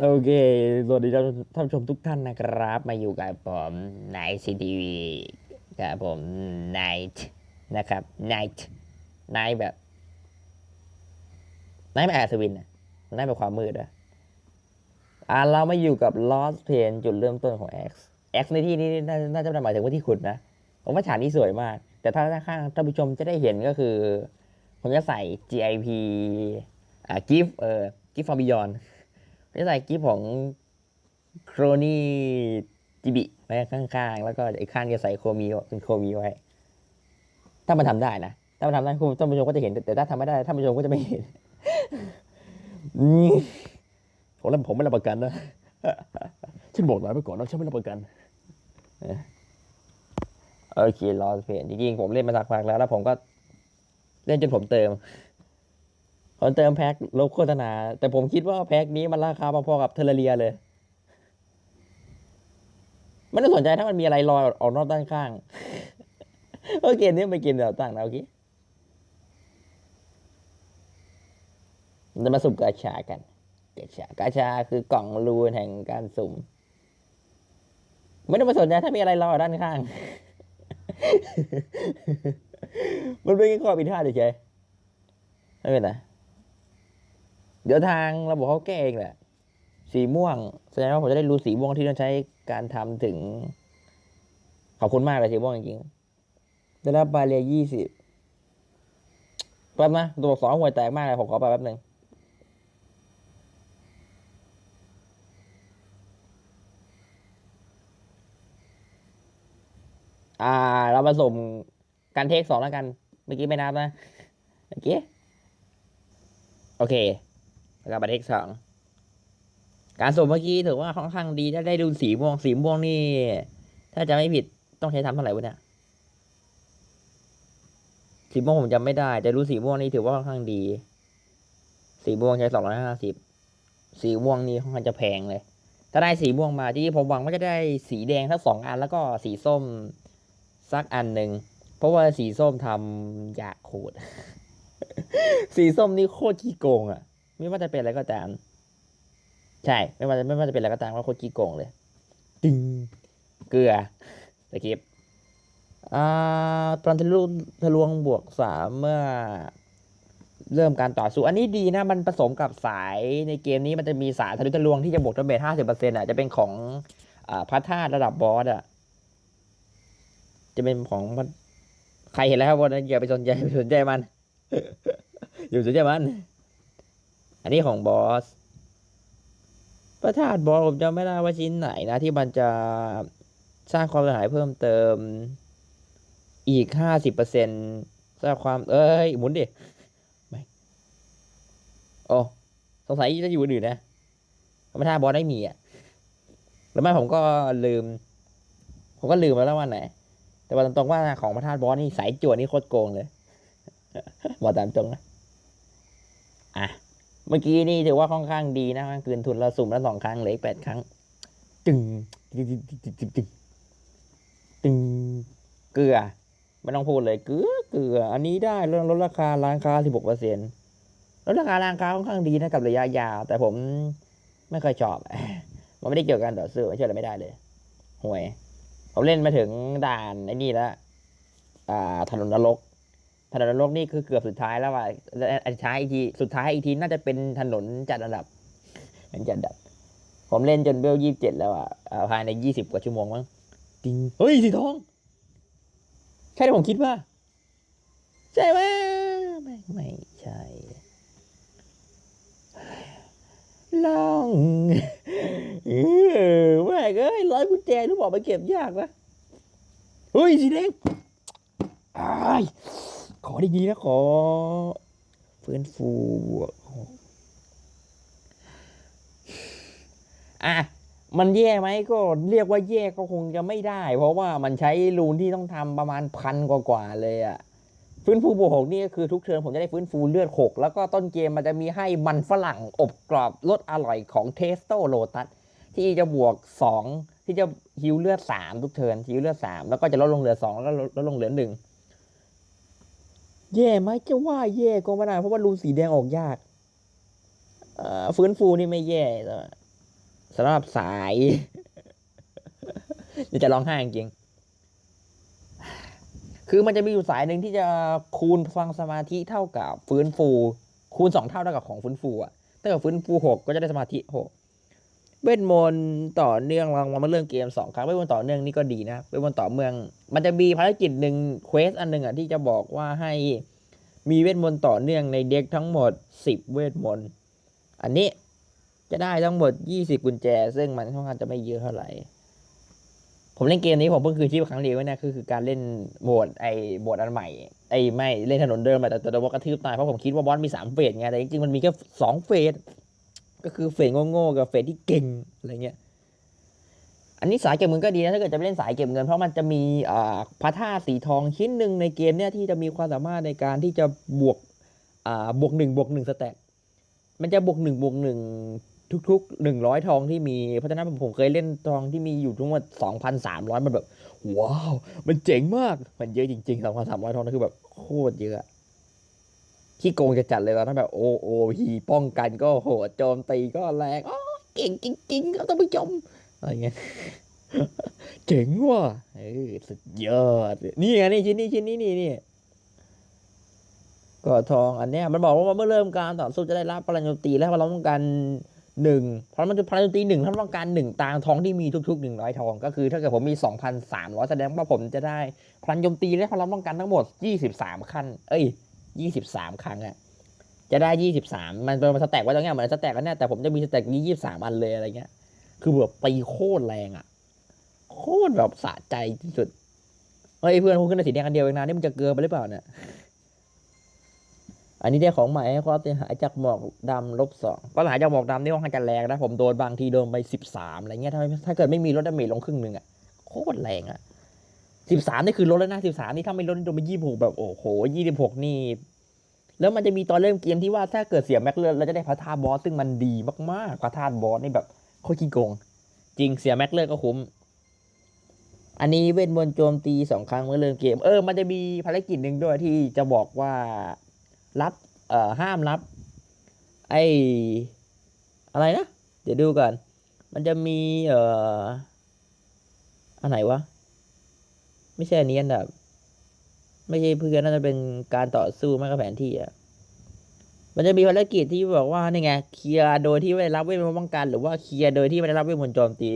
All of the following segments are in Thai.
โอเค สวัสดีท่านผู้ชมทุกท่านนะครับ มาอยู่กับผมนายซีทีวีกับผมไนท์นะครับไนท์ไนท์แบบไนท์แบบอัศวินนะไนท์แบบความมืดอะอ่าเรามาอยู่กับ Lost Pain จุดเริ่มต้นของ X X ในที่นี้น่าจะหมายถึงว่าที่ขุดนะ ผมว่าฉากนี้สวยมาก แต่ถ้าข้างท่านผู้ชมจะได้เห็นก็คือ ผมจะใส่ GIP อ่า GIF เอ่อ GIF for Beyond ผมจะใส่ GIF ของโครนี่จิบิไว้ข้างๆ แล้วก็อีกข้างจะใส่โคมีเป็นโคมีไว้ ถ้ามันทำได้นะ ถ้ามันทำได้คุณท่านผู้ชมก็จะเห็น แต่ถ้าทำไม่ได้ท่านผู้ชมก็จะไม่เห็นผมแล้วผมไม่รับประกันนะฉันบอกหลายไปก่อนนะฉันไม่รับประกันเออโอเครอเพลงจริงๆผมเล่นมาสักพักแล้ว แล้วผมก็เล่นจนผมเติม ผมเติมแพ็คลบโฆษณา แต่ผมคิดว่าแพ็คนี้มันราคาพอๆกับเทเลเรียเลยไม่ต้องสนใจถ้ามันมีอะไรลอยออกนอกด้านข้างโอเคนี่ไปกินเดี๋ยวต่างนะโอเคเราจะมาสุ่มกาชากันกาชากาชาคือกล่องรูนแห่งการสุ่ม ไม่ต้องมาสนใจถ้ามีอะไรลอยด้านข้าง มันเป็นแค่ข้อผิดพลาดเฉยไม่เป็นไร เดี๋ยวทางระบบเขาแก้เองแหละ สีม่วง แสดงว่าผมจะได้รู้สีม่วงที่ต้องใช้การทำถึง ขอบคุณมากเลยสีม่วงจริงๆได้รับบาเรียยี่สิบแป๊บนะตัวสองห่วยแตกมากเลย ผมขอไปแป๊บหนึ่งอ่า เราผสมการเทคสองแล้วกัน เมื่อกี้ไม่นับนะ เมื่อกี้ โอเค แล้วก็มาเทคสองการสุ่มเมื่อกี้ถือว่าค่อนข้างดีถ้าได้ดูสีม่วงสีม่วงนี่ ถ้าจะไม่ผิดต้องใช้ทำเท่าไหร่วะเนี่ยสีม่วงผมจำไม่ได้ แต่รู้สีม่วงนี่ถือว่าค่อนข้างดี สีม่วงใช้สองร้อยห้าสิบสีม่วงนี่ค่อนข้างจะแพงเลย ถ้าได้สีม่วงมาจริงๆผมหวังว่าจะได้สีแดงทั้งสองอันแล้วก็สีส้มสักอันหนึ่งเพราะว่าสีส้มทำยากโคตรสีส้มนี่โคตรขี้โกงอะ ไม่ว่าจะเป็นอะไรก็ตาม ใช่ ไม่ว่าจะไม่ว่าจะเป็นอะไรก็ตามว่าโคตรขี้โกงเลยตึงเกลือสกิปอ่าตอนทะลุทะลวงบวกสามเมื่อ เริ่มการต่อสู้อันนี้ดีนะ มันผสมกับสายในเกมนี้มันจะมีสายทะลุทะลวงที่จะบวกดาเมจห้าสิบเปอร์เซ็นต์อะจะเป็นของอ่าพระธาตุระดับบอสอะ จะเป็นของมันใครเห็นแล้วครับวันนั้นอย่าไปสนใจอย่าไปสนใจมัน อย่าไปสนใจมัน อันนี้ของบอสพระธาตุบอสผมจำไม่ได้ว่าชิ้นไหนนะ ที่มันจะสร้างความเสียหายเพิ่มเติมอีกห้าสิบเปอร์เซ็นสร้างความเอ้ยหมุนดิไม่โอ้สงสัยจะอยู่อื่นนะพระธาตุบอสไม่มีอะแล้วไม่ผมก็ลืม ผมก็ลืมไปแล้วว่าไหน แต่ว่าตรงๆว่าของพระธาตุบอสนี่สายจวดนี่โคตรโกงเลยบอกตามตรงนะอะ เมื่อกี้นี่ถือว่าค่อนข้างดีนะเกินทุนเราสุ่มแล้วสองครั้งเหลืออีกแปดครั้งจึงจึงจึงจึงจึงจึงจึงเกลือไม่ต้องพูดเลยเกลือเกลือ อันนี้ได้ลดลดราคาร้านค้าสิบหกเปอร์เซ็นต์ลดราคาร้านค้าค่อนข้างดีนะกับระยะยาว แต่ผมไม่ค่อยชอบ มันไม่ได้เกี่ยวกับการต่อสู้ไม่เชื่ออะไรไม่ได้เลยห่วย ผมเล่นมาถึงด่านไอ้นี่แล้วอ่าถนนนรก ถนนนรกนี่คือเกือบสุดท้ายแล้วว่ะและอันท้ายอีกทีสุดท้ายอีกทีน่าจะเป็นถนนจัดอันดับเป็นจัดอันดับ ผมเล่นจนเบลยี่สิบเจ็ดแล้วอะภายในยี่สิบกว่าชั่วโมงมั้งจริงเฮ้ยสีทอง ใช่ที่ผมคิดว่า ใช่ไหมไม่ไม่ใช่ลองเออแม่เอ้ยร้อยกุญแจรู้บอกไปเก็บยากนะเฮ้ยสีแดงอ้าย ขอดีๆนะขอฟื้นฟูอะมันแย่ไหมก็เรียกว่าแย่ก็คงจะไม่ได้ เพราะว่ามันใช้รูนที่ต้องทำประมาณพันกว่าๆเลยอะฟื้นฟูบวกหกนี่ก็คือทุกเทิร์นผมจะได้ฟื้นฟูเลือดหกแล้วก็ต้นเกมมันจะมีให้มันฝรั่งอบกรอบรสอร่อยของเทสโตโลตัสที่จะบวกสองที่จะฮิวเลือดสามทุกเทิร์นฮิวเลือดสามแล้วก็จะลดลงเหลือสองแล้วก็ลดลงเหลือหนึ่ง แย่ไหมจะว่าแย่ก็ไม่ได้เพราะว่ารูสีแดงออกยากเอ่อฟื้นฟูนี่ไม่แย่สำหรับสายเดี๋ยวจะร้องไห้จริง คือมันจะมีอยู่สายหนึ่งที่จะคูณพลังสมาธิเท่ากับฟื้นฟู คูณสองเท่าเท่ากับของฟื้นฟูอะถ้าเกิดฟื้นฟูหกก็จะได้สมาธิหก เวทมนต์ต่อเนื่องรางมาเรื่องเกมสองครั้งเวทมนต์ต่อเนื่องนี่ก็ดีนะเวทมนต์ต่อเมือง มันจะมีภารกิจหนึ่งเควสอันหนึ่งอะที่จะบอกว่าให้มีเวทมนต์ต่อเนื่องในเด็กทั้งหมดสิบเวทมนต์ อันนี้จะได้ทั้งหมดยี่สิบกุญแจ ซึ่งมันค่อนข้างจะไม่เยอะเท่าไหร่ ผมเล่นเกมนี้ผมเพิ่งคืนชีพครั้งเดียวนี่ยคือคือการเล่นโหมดไอ้โหมดอันใหม่ ไอ้ไม่เล่นถนนเดิมแต่แต่โดนบอสกระทืบตายเพราะผมคิดว่าบอสมีสามเฟสไงแต่จริงๆมันมีแค่สองเฟส ก็คือเฟสโง่ๆกับเฟสที่เก่งอะไรเงี้ยอันนี้สายเก็บเงินก็ดีนะถ้าเกิดจะไปเล่นสายเก็บเงิน เพราะมันจะมีพระธาตุสีทองชิ้นหนึ่งในเกมเนี่ยที่จะมีความสามารถในการที่จะบวกบวกหนึ่งบวกหนึ่งสแต็กมันจะบวกหนึ่งบวกหนึ่งทุกๆหนึ่งร้อยทองที่มีเพราะฉะนั้นผมเคยเล่นทองที่มีอยู่ทั้งหมดสองพันสามร้อยมันแบบ ว้าว มันเจ๋งมากมันเยอะจริงๆสองพันสามร้อยทองนั่นคือแบบโคตรเยอะ ขี้โกงจะจัดเลยตอนนั้นแบบโอโอฮีป้องกันก็โหดโจมตีก็แรงอ๋อเก่งจริงๆครับท่านผู้ชมอะไรเงี้ยเจ๋งว่ะเออสุดยอดนี่ไงนี่ชิ้นนี้ชิ้นนี้นี่นี่ก็ทองอันเนี้ยมันบอกว่าเมื่อเริ่มการต่อสู้จะได้รับพลังโจมตีและพลังป้องกันหนึ่งพลังมันจะพลังโจมตีหนึ่งพลังป้องกันหนึ่งตางทองที่มีทุกๆหนึ่งร้อยทอง ก็คือถ้าเกิดผมมีสองพันสามร้อยแสดงว่าผมจะได้พลังโจมตีและพลังป้องกันทั้งหมดยี่สิบสามขั้น เอ้ย ยี่สิบสามครั้งอะจะได้ยี่สิบสามมันเป็นสแต็กไว้ตรงเนี้ยเหมือนสแต็กกันเนี่ยแต่ผมจะมีสแต็กนี้ยี่สิบสามอันเลยอะไรเงี้ย คือแบบตีโคตรแรงอะโคตรแบบสะใจที่สุดเฮ้ยเพื่อนพูดขึ้นในสีแดงอันเดียวเองนะนี่มันจะเกินไปหรือเปล่าเนี่ยอันนี้ได้ของใหม่ให้ความเสียหายจากหมอกดำลบสองก็หายจากหมอกดำนี่ค่อนข้างจะแรงนะผมโดนบางทีโดนไปสิบสามอะไรเงี้ยถ้าถ้าเกิดไม่มีลดดาเมจลงครึ่งหนึ่งอะโคตรแรงอะ สิบสามนี่คือลดแล้วนะสิบสามนี่ถ้าไม่ลดนี่โดนไปยี่สิบหกแบบโอ้โหยี่สิบหกนี่ แล้วมันจะมีตอนเริ่มเกมที่ว่าถ้าเกิดเสียแม็กเลือดเราจะได้พระธาตุบอสซึ่งมันดีมากๆพระธาตุบอสนี่แบบโคตรขี้โกง จริงเสียแม็กเลือดก็คุ้ม อันนี้เวทมนต์โจมตีสองครั้งเมื่อเริ่มเกม เออ มันจะมีภารกิจหนึ่งด้วยที่จะบอกว่ารับเอ่อห้ามรับ ไออะไรนะ เดี๋ยวดูก่อน มันจะมีเอ่ออันไหนวะ ไม่ใช่อันนี้อันดับ ไม่ใช่เพื่อนน่าจะเป็นการต่อสู้มากกับแผนที่อะมันจะมีภารกิจที่บอกว่านี่ไงเคลียร์โดยที่ไม่ได้รับเวทมนต์ป้องกัน หรือว่าเคลียร์โดยที่ไม่ได้รับเวทมนต์โจมตี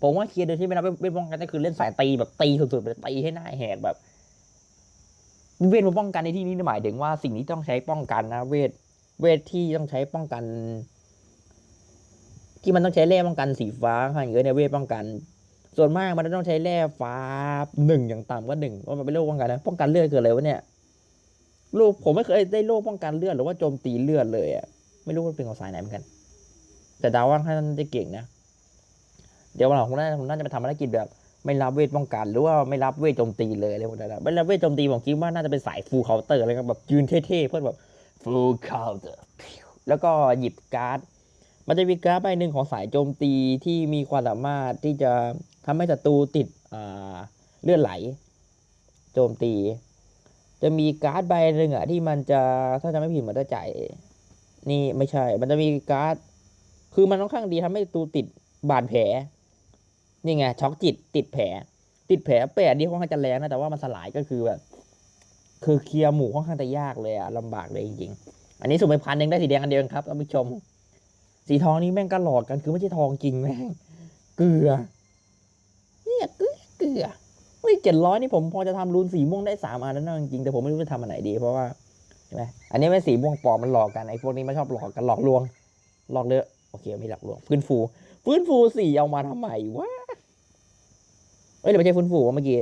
ผมว่าเคลียร์โดยที่ไม่รับเวทป้องกันก็คือเล่นสายตีแบบตีสุดๆไปเลยตีให้หน้าแหกแบบ เวทมนต์ป้องกันในที่นี้หมายถึงว่าสิ่งที่ต้องใช้ป้องกันนะ เวทเวทที่ต้องใช้ป้องกัน ที่มันต้องใช้แร่ป้องกันสีฟ้าค่ะอย่างเงี้ยในเวทป้องกัน ส่วนมากมันต้องใช้แร่ฟ้าหนึ่งอย่างต่ำก็หนึ่งว่ามันเป็นโรคป้องกันนะป้องกันเลือดเกิดอะไรวะเนี่ยโรคผมไม่เคยได้โรคป้องกันเลือดหรือว่าโจมตีเลือดเลยอะไม่รู้ว่าเป็นของสายไหนเหมือนกัน แต่ดาว่าท่านจะเก่งนะ เดี๋ยววันหลังผมน่าผมน่าจะไปทำภารกิจแบบ ไม่รับเวทป้องกันหรือว่าไม่รับเวทโจมตีเลยอะไรพวกนั้นนะไม่รับเวทโจมตีผมคิดว่าน่าจะเป็นสายฟูลเคาน์เตอร์อะไรแบบยืนเท่ๆเพื่อแบบฟูลเคาน์เตอร์แล้วก็หยิบการ์ดมันจะมีการ์ดใบหนึ่งของสายโจมตีที่มีความสามารถที่จะ ทำให้ศัตรูติดเลือดไหล โจมตี จะมีการ์ดใบหนึ่งอะที่มันจะถ้าจะไม่ผิดมือนจะจ่ายนี่ไม่ใช่ มันจะมีการ์ด คือมันค่อนข้างดีทำให้ศัตรูติดบาดแผล นี่ไงช็อกจิต ติดแผล ติดแผลแปดนี่ค่อนข้างจะแรงนะแต่ว่ามันสลายก็คือแบบคือเคลียร์หมู่ค่อนข้างจะยากเลยอะลำบากเลยจริงๆ อันนี้สุ่มไปพันหนึ่งได้สีแดงอันเดียวครับท่านผู้ชม สีทองนี่แม่งก็หลอกกันคือไม่ใช่ทองจริงแม่ง เกลือ เกือเกลือเฮ้ยเจ็ดร้อยนี่ผมพอจะทำรูนสีม่วงได้สามอันแล้วนะจริงแต่ผมไม่รู้จะทำอันไหนดีเพราะว่าใช่ไหมอันนี้เป็นสีม่วงปลอมมันหลอกกันไอ้พวกนี้มันชอบหลอกกันหลอกลวง หลอกเลยโอเคไม่หลอกลวงฟื้นฟู ฟื้นฟูสีเอามาทำไมวะเอ้ยหรือไม่ใช่ฟื้นฟูวะเมื่อกี้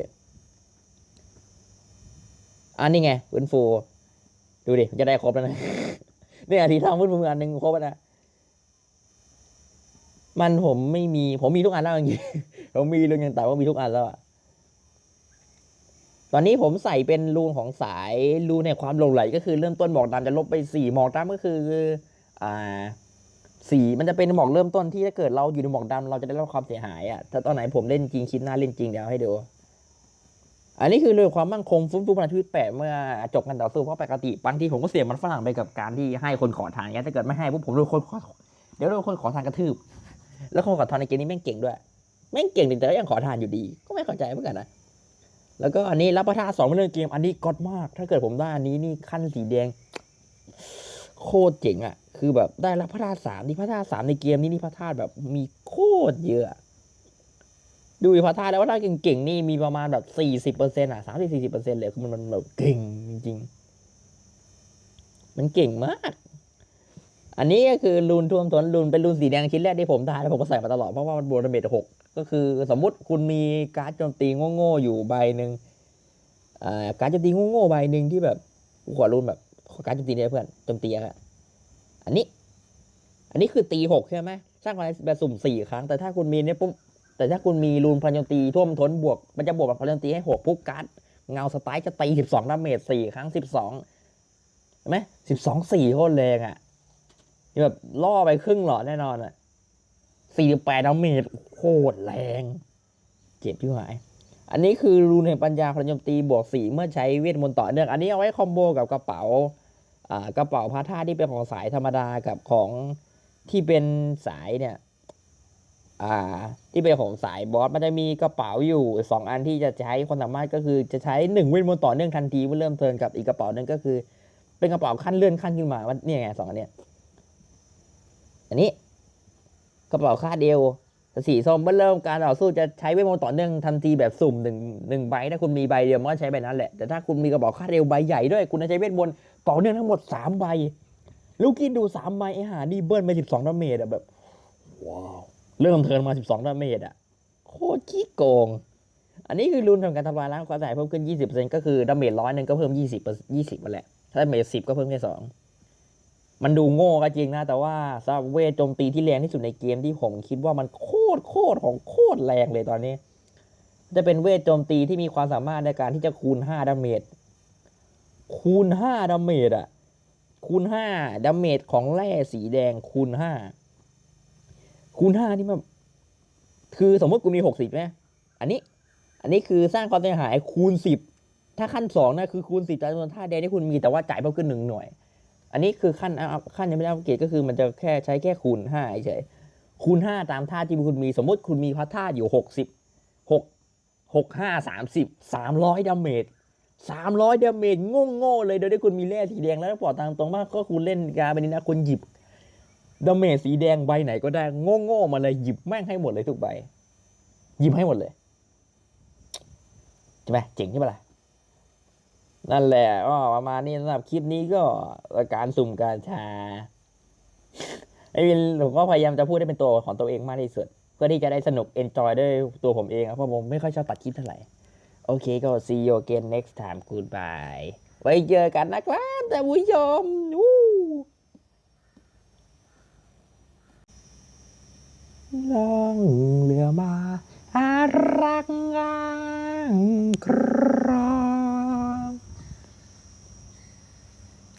อันนี้ไงฟื้นฟู ดูดิจะได้ครบแล้วนะเนี่ยทีทำฟื้นฟูอันหนึ่งครบแล้วนะ มันผมไม่มี ผมมีทุกอันแล้วจริงผมมีรูนยังแต่ว่ามีทุกอันแล้วอะตอนนี้ผมใส่เป็นรูนของสายรูนในความหลงไหล ก็คือเริ่มต้นหมอกดำจะลบไปสี่หมอกดำก็คือ อ่าสีมันจะเป็นหมอกเริ่มต้นที่ถ้าเกิดเราอยู่ในหมอกดำเราจะได้รับความเสียหายอะถ้าตอนไหนผมเล่นจริงคิดหน้าเล่นจริงเดี๋ยวให้ดู อันนี้คือเรื่องความมั่นคงฟื้นฟูพลังชีวิตแปดเมื่อจบกันต่อสู้เพราะปกติบางทีผมก็เสียมันฝรั่งไปกับการที่ให้คนขอทานเงี้ยถ้าเกิดไม่ให้พวกผมโดนคนขอเดี๋ยวโดนคนขอทานกระทืบ แล้วคนขอทานในเกมนี้แม่งเก่งด้วย แม่งเก่งแต่ก็ยังขอทานอยู่ดี ก็ไม่เข้าใจเหมือนกันนะ แล้วก็อันนี้รับประทานสองเรื่องเกม อันนี้ก็อดมาก ถ้าเกิดผมได้อันนี้นี่ขั้นสีแดง โคตรเจ๋งอะ่ะ คือแบบได้รับพระธาตุสามนี่พระธาตุสามในเกมนี้นี่พระธาตุแบบมีโคตรเยอะดูพระธาตุแล้วว่าถ้าเก่งๆนี่มีประมาณแบบสี่สิบเปอร์เซ็นต์อะสามสิบสี่สิบเปอร์เซ็นต์เลยคือมันมันแบบเก่งจริงๆมันเก่งมาก อันนี้ก็คือรูนท่วมท้นรูนเป็นรูนสีแดงชิ้นแรกที่ผมได้แล้วผมก็ใส่มาตลอดเพราะว่ามันบวกดาเมจหกก็คือสมมุติคุณมีการ์ดโจมตีโง่ๆอยู่ใบหนึ่งการ์ดโจมตีโง่ๆใบหนึ่งที่แบบหัวรูนแบบการ์ดโจมตีเนี่ยเพื่อนโจมตีอะอันนี้ อันนี้คือตีหกใช่ไหมสร้างพลังแบบสุ่มสี่ครั้ง แต่ถ้าคุณมีเนี่ยปุ๊บแต่ถ้าคุณมีรูนพลังโจมตีท่วมท้นบวกมันจะบวกกับพลังโจมตีให้หกปุ๊บการ์ดเงาสไตล์จะตีสิบสองดาเมจสี่ครั้งสิบสองเห็นไหมสิบสองสี่โคตรแรงอะ แบบล่อไปครึ่งหลอดแน่นอนอะสี่แปดดาเมจโคตรแรง เจ็บที่หาย อันนี้คือรูนแห่งปัญญาพลังโจมตีบวกสี่เมื่อใช้เวทมนต์ต่อเนื่อง อันนี้เอาไว้คอมโบกับกระเป๋า อ่ากระเป๋าพาท่าที่เป็นของสายธรรมดากับของที่เป็นสายเนี่ย อ่า ที่เป็นของสายบอส มันจะมีกระเป๋าอยู่สองอันที่จะใช้คนสามารถก็คือจะใช้หนึ่งเวทมนต์ต่อเนื่องทันทีเมื่อเริ่มเทิร์นกับอีกกระเป๋าหนึงก็คือ เป็นกระเป๋าขั้นเลื่อนขั้นขึ้นมาว่าเนี่ยไงสองอันเนี้ย อันนี้กระเป๋าคาดเดียวสีส้มเมื่อเริ่มการต่อสู้จะใช้เวทมนต์ต่อเนื่องทันทีแบบสุ่มหนึ่งหนึ่งใบถ้าคุณมีใบเดียวมันก็ใช้ใบนั้นแหละแต่ถ้าคุณมีกระเป๋าคาดเดียวใบใหญ่ด้วยคุณจะใช้เวทมนต์ต่อเนื่องทั้งหมดสามใบลูกกินดูสามใบไอ้หานี่เบิ้ลไปสิบสองดาเมจอะแบบว้าวเริ่มเทินมาสิบสองดาเมจอะโคตรขี้โกง อันนี้คือรุนทำการทำลายล้างความสายเพิ่มขึ้นยี่สิบเปอร์เซ็นต์ก็คือดาเมจร้อยหนึ่งก็เพิ่มยี่สิบยี่สิบมาแหละถ้าดาเมจสิบก็เพิ่มแค่สอง มันดูโง่ก็จริงนะ แต่ว่าสำหรับเวทโจมตีที่แรงที่สุดในเกมที่ผมคิดว่ามันโคตรโคตรของโคตรแรงเลยตอนนี้ จะเป็นเวทโจมตีที่มีความสามารถในการที่จะคูณห้าดาเมจคูณห้าดาเมจอะคูณห้าดาเมจของแร่สีแดงคูณห้าคูณห้านี่มันคือสมมติกูมีหกสิบไหมอันนี้ อันนี้คือสร้างความเสียหายคูณสิบถ้าขั้นสองนะคือคูณสิบจำนวนท่าแดงที่คุณมีแต่ว่าจ่ายเพิ่มขึ้นหนึ่งหน่วย อันนี้คือขั้นขั้นยังไม่ได้อัปเกรดก็คือมันจะแค่ใช้แค่คูณห้าเฉยคูณห้าตามท่าที่คุณมีสมมติคุณมีพัฒท่าอยู่หกสิบหกหกห้าสามสิบสามร้อยดาเมจสามร้อยดาเมจโง่โง่เลยโดยที่คุณมีแร่สีแดงแล้วบอกตามตรงมากก็คุณเล่นการไปนี้นะคุณหยิบดาเมจสีแดงใบไหนก็ได้โง่โง่มาเลยหยิบแม่งให้หมดเลยทุกใบหยิบให้หมดเลยใช่ไหมเจ๋งใช่ปะล่ะ นั่นแหละก็ประมาณนี้สำหรับคลิปนี้ก็การสุ่มการชาไอ้วินผมก็พยายามจะพูดให้เป็นตัวของตัวเองมากที่สุด เพื่อที่จะได้สนุก enjoy ด้วยตัวผมเองครับเพราะผมไม่ค่อยชอบตัดคลิปเท่าไหร่ โอเคก็ see you again next time goodbye ไว้เจอกันนะครับท่านผู้ชมวู้ล่องเรือมาอารักงางครอ